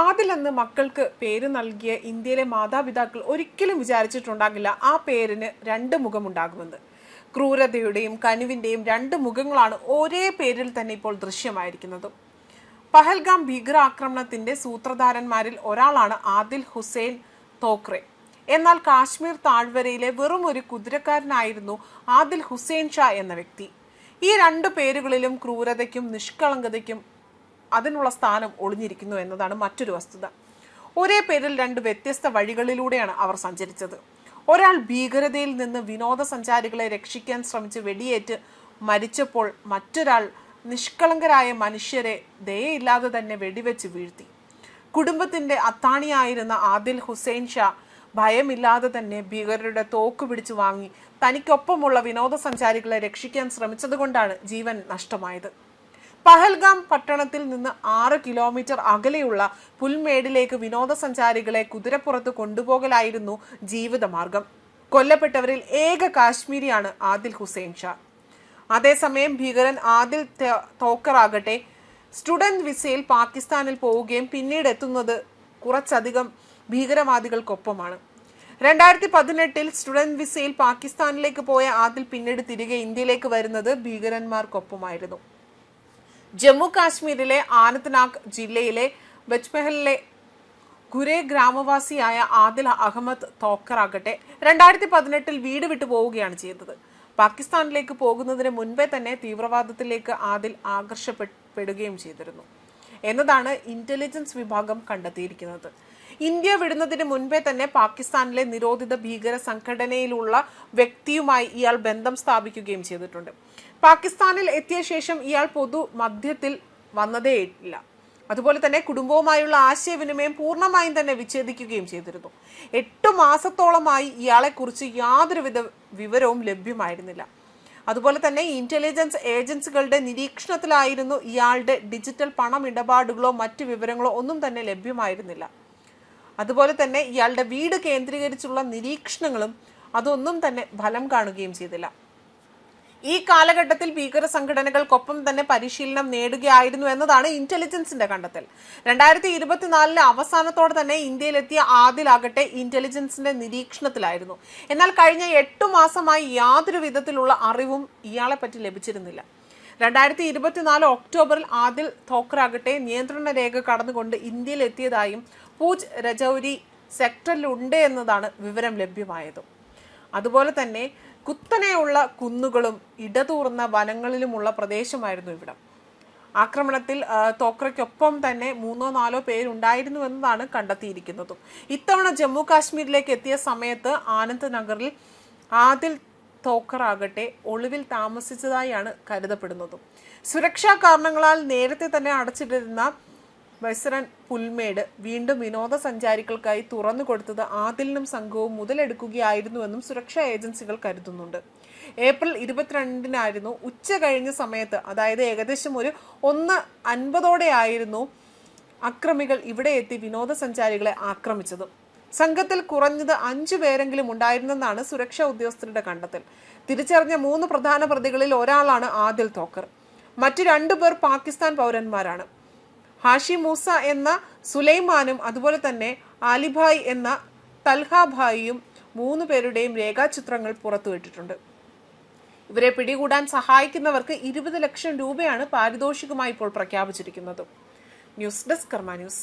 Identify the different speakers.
Speaker 1: ആദിൽ മക്കൾക്ക് പേര് നൽകിയ ഇന്ത്യയിലെ മാതാപിതാക്കൾ ഒരിക്കലും വിചാരിച്ചിട്ടുണ്ടാകില്ല ആ പേരിന് രണ്ട് മുഖമുണ്ടാകുമെന്ന്. ക്രൂരതയുടെയും കനിവിന്റെയും രണ്ട് മുഖങ്ങളാണ് ഒരേ പേരിൽ തന്നെ ഇപ്പോൾ ദൃശ്യമായിരിക്കുന്നത്. പഹൽഗാം ഭീകരാക്രമണത്തിന്റെ സൂത്രധാരന്മാരിൽ ഒരാളാണ് ആദിൽ ഹുസൈൻ തോക്രെ. എന്നാൽ കാശ്മീർ താഴ്വരയിലെ വെറും ഒരു കുതിരക്കാരനായിരുന്നു ആദിൽ ഹുസൈൻ ഷാ എന്ന വ്യക്തി. ഈ രണ്ട് പേരുകളിലും ക്രൂരതയ്ക്കും നിഷ്കളങ്കതയ്ക്കും അതിനുള്ള സ്ഥാനം ഒളിഞ്ഞിരിക്കുന്നു എന്നതാണ് മറ്റൊരു വസ്തുത. ഒരേ പേരിൽ രണ്ട് വ്യത്യസ്ത വഴികളിലൂടെയാണ് അവർ സഞ്ചരിച്ചത്. ഒരാൾ ഭീകരതയിൽ നിന്ന് വിനോദസഞ്ചാരികളെ രക്ഷിക്കാൻ ശ്രമിച്ച് വെടിയേറ്റ് മരിച്ചപ്പോൾ മറ്റൊരാൾ നിഷ്കളങ്കരായ മനുഷ്യരെ ദയയില്ലാതെ തന്നെ വെടിവെച്ച് വീഴ്ത്തി. കുടുംബത്തിന്റെ അത്താണിയായിരുന്ന ആദിൽ ഹുസൈൻ ഷാ ഭയമില്ലാതെ തന്നെ ഭീകരരുടെ തോക്ക് പിടിച്ചു വാങ്ങി തനിക്കൊപ്പമുള്ള വിനോദസഞ്ചാരികളെ രക്ഷിക്കാൻ ശ്രമിച്ചതുകൊണ്ടാണ് ജീവൻ നഷ്ടമായത്. പഹൽഗാം പട്ടണത്തിൽ നിന്ന് ആറ് കിലോമീറ്റർ അകലെയുള്ള പുൽമേടിലേക്ക് വിനോദസഞ്ചാരികളെ കുതിരപ്പുറത്ത് കൊണ്ടുപോകലായിരുന്നു ജീവിതമാർഗം. കൊല്ലപ്പെട്ടവരിൽ ഏക കാശ്മീരിയാണ് ആദിൽ ഹുസൈൻ ഷാ. അതേസമയം ഭീകരൻ ആദിൽ തോക്കറാകട്ടെ സ്റ്റുഡന്റ് വിസയിൽ പാകിസ്ഥാനിൽ പോവുകയും പിന്നീട് എത്തുന്നത് കുറച്ചധികം ഭീകരവാദികൾക്കൊപ്പമാണ്. രണ്ടായിരത്തി പതിനെട്ടിൽ സ്റ്റുഡന്റ് വിസയിൽ പാകിസ്ഥാനിലേക്ക് പോയ ആദിൽ പിന്നീട് തിരികെ ഇന്ത്യയിലേക്ക് വരുന്നത് ഭീകരന്മാർക്കൊപ്പമായിരുന്നു. ജമ്മു കാശ്മീരിലെ ആനന്ദ്നാഗ് ജില്ലയിലെ ബജ്മഹലിലെ ഗുരേ ഗ്രാമവാസിയായ ആദിൽ അഹമ്മദ് തോക്കറാകട്ടെ രണ്ടായിരത്തി പതിനെട്ടിൽ വീട് വിട്ടു പോവുകയാണ് ചെയ്തത്. പാകിസ്ഥാനിലേക്ക് പോകുന്നതിന് മുൻപേ തന്നെ തീവ്രവാദത്തിലേക്ക് ആദിൽ ആകർഷപ്പെടുകയും ചെയ്തിരുന്നു. എന്നതാണ് ഇന്റലിജൻസ് വിഭാഗം കണ്ടെത്തിയിരിക്കുന്നത്. ഇന്ത്യ വിടുന്നതിന് മുൻപേ തന്നെ പാകിസ്ഥാനിലെ നിരോധിത ഭീകര സംഘടനയിലുള്ള വ്യക്തിയുമായി ഇയാൾ ബന്ധം സ്ഥാപിക്കുകയും ചെയ്തിട്ടുണ്ട്. പാകിസ്ഥാനിൽ എത്തിയ ശേഷം ഇയാൾ പൊതു മധ്യത്തിൽ വന്നതേയില്ല അതുപോലെ തന്നെ കുടുംബവുമായുള്ള ആശയവിനിമയം പൂർണമായും തന്നെ വിച്ഛേദിക്കുകയും ചെയ്തിരുന്നു. എട്ട് മാസത്തോളമായി ഇയാളെക്കുറിച്ച് യാതൊരുവിധ വിവരവും ലഭ്യമായിരുന്നില്ല. അതുപോലെ തന്നെ ഇന്റലിജൻസ് ഏജൻസികളുടെ നിരീക്ഷണത്തിലായിരുന്നു ഇയാളുടെ ഡിജിറ്റൽ പണം ഇടപാടുകളോ മറ്റു വിവരങ്ങളോ ഒന്നും തന്നെ ലഭ്യമായിരുന്നില്ല. അതുപോലെ തന്നെ ഇയാളുടെ വീട് കേന്ദ്രീകരിച്ചുള്ള നിരീക്ഷണങ്ങളും അതൊന്നും തന്നെ ഫലം കാണുകയും ചെയ്തില്ല. ഈ കാലഘട്ടത്തിൽ ഭീകര സംഘടനകൾക്കൊപ്പം തന്നെ പരിശീലനം നേടുകയായിരുന്നു എന്നതാണ് ഇന്റലിജൻസിന്റെ കണ്ടെത്തൽ. രണ്ടായിരത്തി ഇരുപത്തിനാലിലെ അവസാനത്തോടെ തന്നെ ഇന്ത്യയിലെത്തിയ ആദിലാകട്ടെ ഇന്റലിജൻസിന്റെ നിരീക്ഷണത്തിലായിരുന്നു. എന്നാൽ കഴിഞ്ഞ എട്ടു മാസമായി യാതൊരു വിധത്തിലുള്ള അറിവും ഇയാളെ പറ്റി ലഭിച്ചിരുന്നില്ല. രണ്ടായിരത്തി ഇരുപത്തിനാല് ഒക്ടോബറിൽ ആദിൽ തോക്കറാകട്ടെ നിയന്ത്രണ രേഖ കടന്നുകൊണ്ട് ഇന്ത്യയിൽ എത്തിയതായും പൂജ് രജൌരി സെക്ടറിലുണ്ട് എന്നതാണ് വിവരം ലഭ്യമായത്. അതുപോലെ തന്നെ കുത്തനെയുള്ള കുന്നുകളും ഇടതൂർന്ന വനങ്ങളിലുമുള്ള പ്രദേശമായിരുന്നു ഇവിടം. ആക്രമണത്തിൽ തോക്രയ്ക്കൊപ്പം തന്നെ മൂന്നോ നാലോ പേരുണ്ടായിരുന്നു എന്നതാണ് കണ്ടെത്തിയിരിക്കുന്നതും. ഇത്തവണ ജമ്മു കാശ്മീരിലേക്ക് എത്തിയ സമയത്ത് ആനന്ദ് നഗറിൽ ആദിൽ തോക്കറാകട്ടെ ഒളിവിൽ താമസിച്ചതായാണ് കരുതപ്പെടുന്നത്. സുരക്ഷാ കാരണങ്ങളാൽ നേരത്തെ തന്നെ അടച്ചിട്ടിരുന്ന ബസ്രൻ പുൽമേട് വീണ്ടും വിനോദസഞ്ചാരികൾക്കായി തുറന്നു കൊടുത്തത് ആദിലിനും സംഘവും മുതലെടുക്കുകയായിരുന്നുവെന്നും സുരക്ഷാ ഏജൻസികൾ കരുതുന്നുണ്ട്. ഏപ്രിൽ ഇരുപത്തിരണ്ടിനായിരുന്നു ഉച്ച കഴിഞ്ഞ സമയത്ത് അതായത് ഏകദേശം ഒരു ഒന്ന് അൻപതോടെയായിരുന്നു അക്രമികൾ ഇവിടെ എത്തി വിനോദസഞ്ചാരികളെ ആക്രമിച്ചത്. സംഘത്തിൽ കുറഞ്ഞത് അഞ്ചു പേരെങ്കിലും ഉണ്ടായിരുന്നെന്നാണ് സുരക്ഷാ ഉദ്യോഗസ്ഥരുടെ കണ്ടെത്തൽ. തിരിച്ചറിഞ്ഞ മൂന്ന് പ്രധാന പ്രതികളിൽ ഒരാളാണ് ആദിൽ തോക്കർ. മറ്റു രണ്ടുപേർ പാകിസ്ഥാൻ പൗരന്മാരാണ്. ഹാഷി മൂസ എന്ന സുലൈമാനും അതുപോലെ തന്നെ ആലിഭായ് എന്ന തൽഹാഭായിയും മൂന്ന് പേരുടെയും രേഖാചിത്രങ്ങൾ പുറത്തുവിട്ടിട്ടുണ്ട്. ഇവരെ പിടികൂടാൻ സഹായിക്കുന്നവർക്ക് ഇരുപത് ലക്ഷം രൂപയാണ് പാരിതോഷികമായി ഇപ്പോൾ പ്രഖ്യാപിച്ചിരിക്കുന്നത്. News desk Karma news.